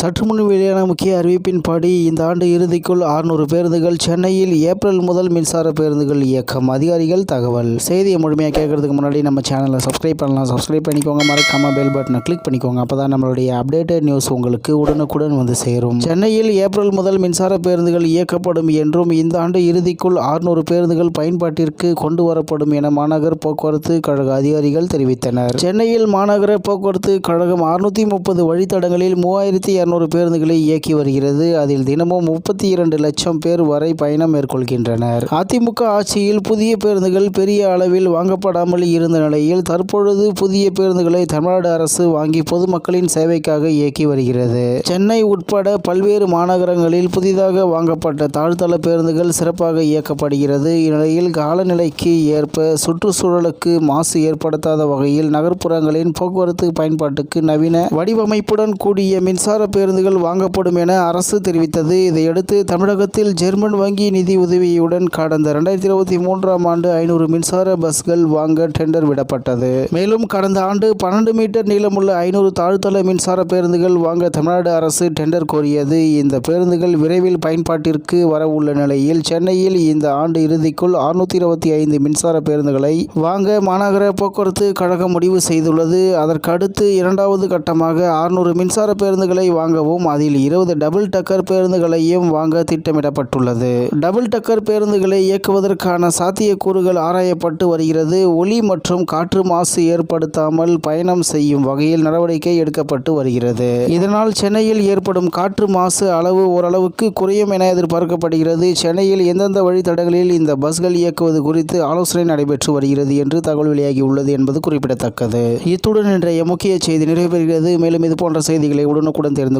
சற்று முன் வெளியான முக்கிய அறிவிப்பின்படி இந்த ஆண்டு இறுதிக்குள் அறுநூறு பேருந்துகள் சென்னையில் ஏப்ரல் முதல் மின்சார பேருந்துகள் இயக்கம். அதிகாரிகள் தகவல். செய்தியை முழுமையாக கேட்கறதுக்கு முன்னாடி நம்ம சேனலை சப்ஸ்கிரைப் பண்ணலாம். சப்ஸ்கிரைப் பண்ணிக்கோங்க. மறக்காம பெல் பட்டனை கிளிக் பண்ணிக்கோங்க. அப்போ தான் நம்மளுடைய அப்டேட்டட் நியூஸ் உங்களுக்கு உடனுக்குடன் வந்து சேரும். சென்னையில் ஏப்ரல் முதல் மின்சார பேருந்துகள் இயக்கப்படும் என்றும் இந்த ஆண்டு இறுதிக்குள் அறுநூறு பேருந்துகள் பயன்பாட்டிற்கு கொண்டு வரப்படும் என மாநகர் போக்குவரத்து கழக அதிகாரிகள் தெரிவித்தனர். சென்னையில் மாநகர போக்குவரத்து கழகம் அறுநூத்தி முப்பது வழித்தடங்களில் மூவாயிரத்தி இருநூறு பேருந்துகளை இயக்கி வருகிறது. அதில் தினமும் முப்பத்தி இரண்டு லட்சம் பேர் வரை பயணம் மேற்கொள்கின்றனர். அதிமுக ஆட்சியில் புதிய பேருந்துகள் பெரிய அளவில் வாங்கப்படாமல் இருந்த நிலையில் தற்பொழுது புதிய பேருந்துகளை தமிழ்நாடு அரசு வாங்கி பொதுமக்களின் சேவைக்காக இயக்கி வருகிறது. சென்னை உட்பட பல்வேறு மாநகரங்களில் புதிதாக வாங்கப்பட்ட தாழ்த்தள பேருந்துகள் சிறப்பாக இயக்கப்படுகிறது. இந்நிலையில் காலநிலைக்கு ஏற்ப சுற்றுச்சூழலுக்கு மாசு ஏற்படுத்தாத வகையில் நகர்ப்புறங்களின் போக்குவரத்து பயன்பாட்டுக்கு நவீன வடிவமைப்புடன் கூடிய மின்சார பேருந்துகள் வாங்கப்படும் என அரசு தெரிவித்தது. இதையடுத்து தமிழகத்தில் ஜெர்மன் வங்கி நிதி உதவியுடன் கடந்த இரண்டாயிரத்தி இருபத்தி மூன்றாம் ஆண்டு ஐநூறு மின்சார பஸ்கள் வாங்க டெண்டர் விடப்பட்டது. மேலும் கடந்த ஆண்டு பன்னெண்டு மீட்டர் நீளமுள்ள ஐநூறு தாழ்த்தள மின்சார பேருந்துகள் வாங்க தமிழ்நாடு அரசு டெண்டர் கோரியது. இந்த பேருந்துகள் விரைவில் பயன்பாட்டிற்கு வர உள்ள நிலையில் சென்னையில் இந்த ஆண்டு இறுதிக்குள் அறுநூத்தி இருபத்தி ஐந்து மின்சார பேருந்துகளை வாங்க மாநகர போக்குவரத்து கழகம் முடிவு செய்துள்ளது. அதற்கடுத்து இரண்டாவது கட்டமாக அறுநூறு மின்சார பேருந்துகளை வாங்க வாங்கவும் அதில் இருபது டபுள் டக்கர் பேருந்துகளையும் வாங்க திட்டமிடப்பட்டுள்ளது. டபுள் டக்கர் பேருந்துகளை இயக்குவதற்கான சாத்தியக்கூறுகள் ஆராயப்பட்டு வருகிறது. ஒலி மற்றும் காற்று மாசு ஏற்படுத்தாமல் பயணம் செய்யும் வகையில் நடவடிக்கை எடுக்கப்பட்டு வருகிறது. இதனால் சென்னையில் ஏற்படும் காற்று மாசு அளவு ஓரளவுக்கு குறையும் என எதிர்பார்க்கப்படுகிறது. சென்னையில் எந்தெந்த வழித்தடங்களில் இந்த பஸ்கள் இயக்குவது குறித்து ஆலோசனை நடைபெற்று வருகிறது என்று தகவல் வெளியாகியுள்ளது என்பது குறிப்பிடத்தக்கது. இத்துடன் இன்றைய முக்கிய செய்தி நிறைவேறுகிறது மேலும் இது போன்ற செய்திகளை உடனுக்குடன் தெரிந்து